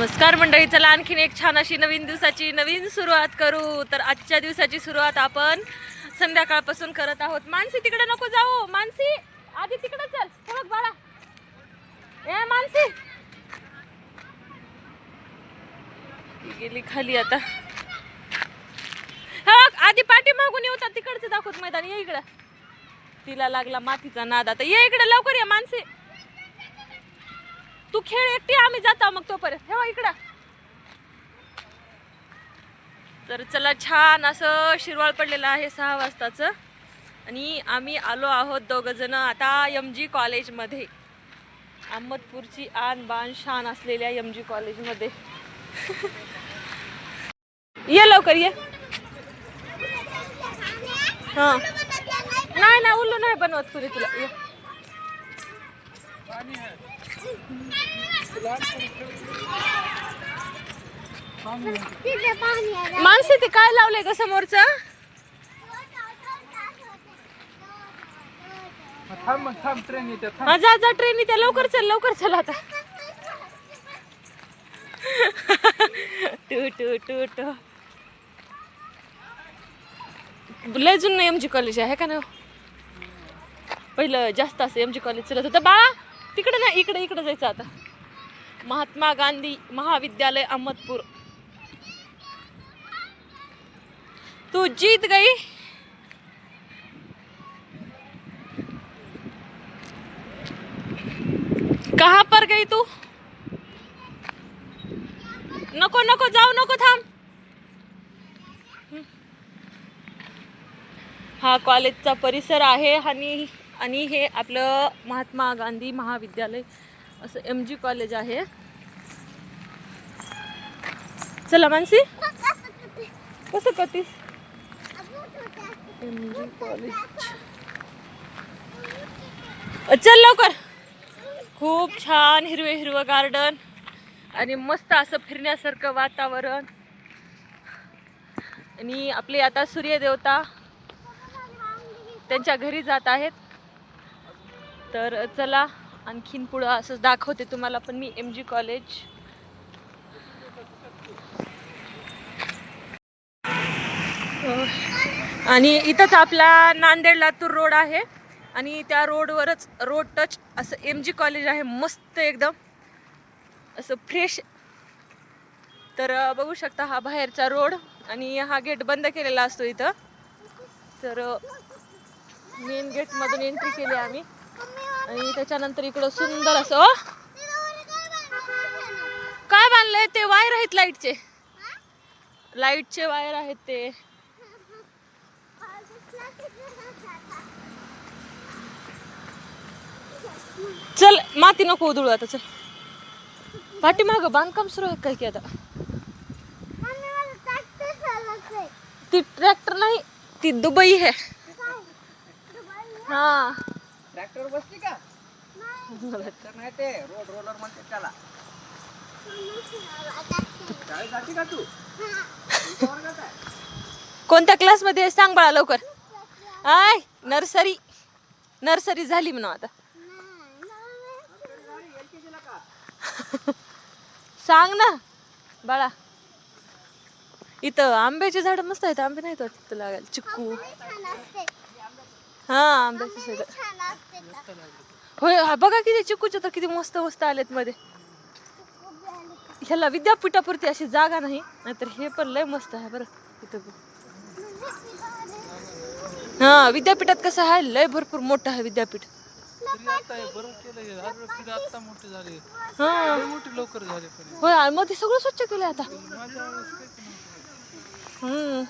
नमस्कार मंडळी चला आणखीन एक छान अशी नवीन दिवसाची नवीन सुरुवात करू. तर आजच्या दिवसाची सुरुवात आपण संध्याकाळपासून करत आहोत. मानसी तिकडे नको जाऊ. मानसी आधी तिकडे चल. थोडं बाळा. ए मानसी. गेली खाली आता. हा आधी पाठी मागून येऊ तिकडचं दाखवत मैदान. ये इकडं. तिला लागला मातीचा नाद. आता ये इकडे लवकर ये मानसी. तू खेळ एकटी आम्ही जातो मग तोपर्यंत. हे इकडं. तर चला छान असं शिरवाळ पडलेलं आहे सहा वाजताचं. आणि आम्ही आलो आहोत दोघं जण आता एम जी कॉलेजमध्ये. अहमदपूरची आन बाण शान असलेल्या एम जी कॉलेजमध्ये. ये लवकर ये. हां. नाही नाही उल्लू नाही बनवत पुरी तुला. ये. मानसी ते काय लावलंय ग समोरचं? ट्रेन येते थांब जा जा ट्रेन त्या लवकर चल लवकर चल आता. टू टू टू टू. लय जुनं एम जी कॉलेज आहे का ना पहिलं जास्त असं एम जी कॉलेज चलत होतं. बाळा तिकडे नाही इकडे इकडे जायचं आता. महात्मा गांधी महाविद्यालय अहमदपूर. तू जीत गई. कहाँ पर गई तू? नको नको जाऊ नको थांब. हा कॉलेजचा परिसर आहे आणि आणि हे आपलं महात्मा गांधी महाविद्यालय. असं एम जी कॉलेज आहे. चला मानसी. कसं करतीस? एम जी कॉलेज चल लवकर. खूप छान हिरवे हिरवं गार्डन आणि मस्त असं फिरण्यासारखं वातावरण. आणि आपले आता सूर्यदेवता त्यांच्या घरी जात आहेत. तर चला आणखीन पुढं असंच दाखवते तुम्हाला पण मी एम जी कॉलेज आणि इथंच आपला नांदेड लातूर रोड आहे. आणि त्या रोडवरच रोड टच असं एम जी कॉलेज आहे मस्त एकदम. असं फ्रेश तर बघू शकता हा बाहेरचा रोड आणि हा गेट बंद केलेला असतो इथं. तर मेन गेटमधून एंट्री केली आम्ही. आणि त्याच्यानंतर इकडं सुंदर असं काय बांधलंय ते? वायर आहेत लाईटचे. लाईटचे वायर आहेत ते. चल माती नको उधळू आता चल. पाठीमाग बांधकाम सुरू आहे काय की आता? ती ट्रॅक्टर नाही ती दुबई आहे. हा. ट्रॅक्टर बसली का? नाही. ते रोड रोलर म्हणते त्याला. शाळेत जाते का तू? कोणत्या क्लासमध्ये आहे? सांग बाळा लवकर. I nursery. नर्सरी झाली म्हणून आता. सांग ना बाळा. इथं आंब्याची झाड मस्त आहेत. आंबे नाहीत वाटत तिथं लागायला. चिक्कू. हा आंब्याची होय हा बघा किती चिक्कूचे तर किती मस्त मस्त आलेत मध्ये. ह्याला विद्यापीठापुरती अशी जागा नाही नाहीतर हे पण लय मस्त आहे बरं. इथं. हा विद्यापीठात कसं आहे? लय भरपूर मोठं आहे विद्यापीठ. तरी आता हे बरं केलं हे. हर व्यक्ती आता मोठे झाले. हा. लय मोठे लवकर झाले पण होय मग ते सगळं स्वच्छ केलं आता. हम्म.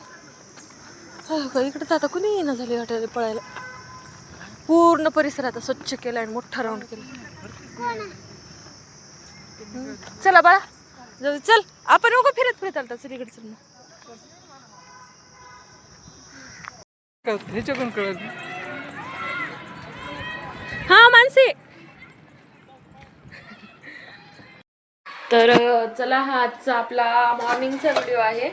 हो का, इकडं तर आता कुणी येणं झाले वाटायला पळायला. पूर्ण परिसर आता स्वच्छ केला आणि मोठा राऊंड केला. चला बाळा. जाऊ चल. आपण उगं फिरत फिरत आलता चल इकडे चल ह्याच्याकडून कळत हा मानसी. तर चला हा आजचा आपला मॉर्निंगचा व्हिडिओ आहे.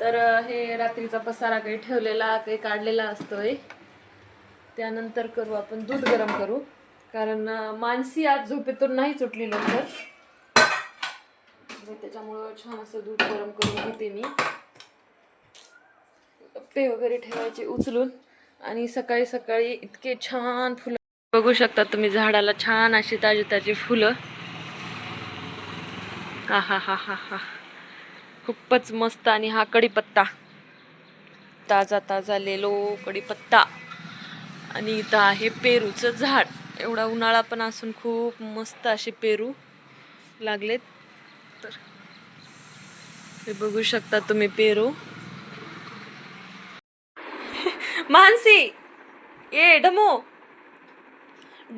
तर हे रात्रीचा पसारा काही ठेवलेला काही काढलेला असतोय. त्यानंतर करू आपण दूध गरम करू. कारण मानसी आज झोपेतून नाही सुटली नंतर त्याच्यामुळं छान असं दूध गरम करून घेते मी. पे वगैरे ठेवायचे उचलून. आणि सकाळी सकाळी इतके छान फुलं बघू शकता तुम्ही झाडाला छान अशी ताजी ताजी फुलं. हा हा हा हा हा. खूपच मस्त आणि हा कढीपत्ता. ताजा ताजा लेलो कढीपत्ता. आणि इथं आहे पेरूचं झाड. एवढा उन्हाळा पण असून खूप मस्त असे पेरू लागलेत. तर हे बघू शकता तुम्ही पेरू. मानसी! ए ढमो!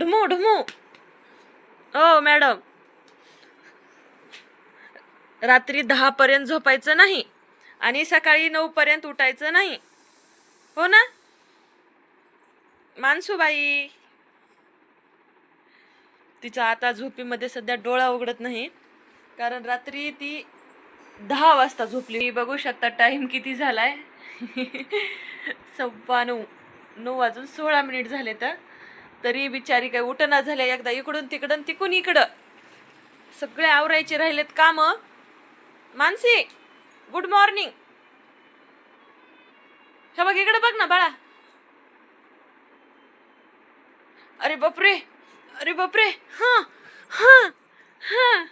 ढमो ढमो! ओ मॅडम! रात्री दहा पर्यंत झोपायचं नाही आणि सकाळी नऊ पर्यंत उठायचं नाही. हो ना? मानसूबाई तिचा आता झोपीमध्ये सध्या डोळा उघडत नाही. कारण रात्री ती दहा वाजता झोपली. बघू शकता टाइम किती झालाय. सव्वा नऊ नऊ वाजून सोळा मिनिट झाले तर. तरी बिचारी काय उठना झाल्या एकदा इकडून तिकडून तिकून इकडं. सगळे आवरायचे राहिलेत काम. मानसी गुड मॉर्निंग हे बघ इकडं बघ ना बाळा. अरे बापरे! अरे बापरे! हां हां हां.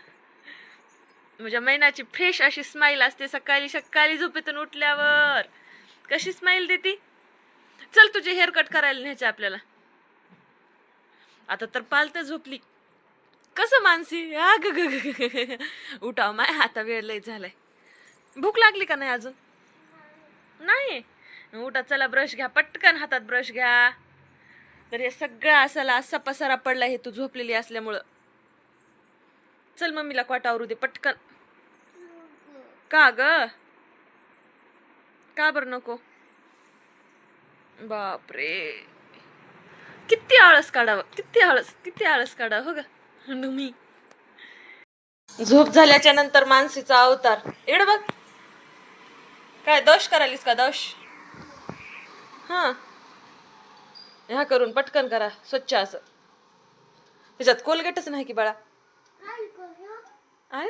म्हणजे मैनाची फ्रेश अशी स्माईल असते सकाळी सकाळी झोपेतून उठल्यावर. कशी स्माईल देती? चल तुझे हेअर कट करायला न्यायचे आपल्याला. आता तर पालत झोपली. कसं मानसी? आ ग ग ग उठाव हो, माय आता वेळ लई झालाय. भूक लागली का नाही अजून? नाही. उठा चला ब्रश घ्या. पटकन हातात ब्रश घ्या. तर हे सगळं असाला असा पसारा पडला हे तू झोपलेली असल्यामुळं. चल मम्मीला क्वाटावरू दे पटकन. का ग? का बरं नको? बापरे. किती आळस काढावं किती आळस किती आळस काढावं हो ग. मी. झोप झाल्याच्यानंतर मानसीचा अवतार. एड बघ. काय दोष करालीस का दोष? हा. ह्या करून पटकन करा स्वच्छ असं. त्याच्यात कोलगेटच नाही की बाळा? आहे?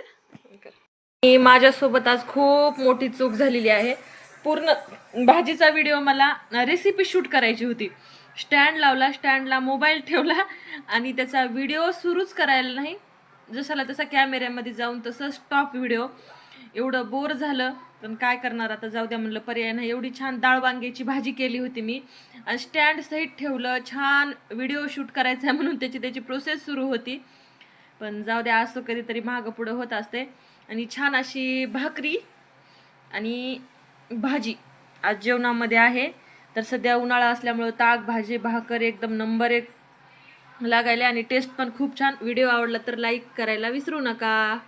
मी माझ्यासोबत आज खूप मोठी चूक झालेली आहे. पूर्ण भाजीचा व्हिडिओ मला रेसिपी शूट करायची होती. स्टँड लावला स्टँडला मोबाईल ठेवला आणि त्याचा व्हिडिओ सुरूच करायला नाही. जसाला तसा कॅमेऱ्यामध्ये जाऊन तसं स्टॉप व्हिडिओ एवढं बोर झालं पण काय करणार आता? जाऊ द्या म्हणलं पर्याय नाही. एवढी छान डाळ वांग्याची भाजी केली होती मी. आणि स्टँड सहित ठेवलं छान व्हिडिओ शूट करायचा आहे म्हणून त्याची त्याची प्रोसेस सुरू होती. पण जाऊ द्या असं कधीतरी मागं पुढं होत असते. आणि छान अशी भाकरी आणि भाजी आज जेवणामध्ये आहे. तर सध्या उन्हाळा असल्यामुळं ताक भाजी भाकर एकदम नंबर एक लागायला. आणि टेस्ट पण खूप छान. व्हिडिओ आवडला तर लाईक करायला विसरू नका.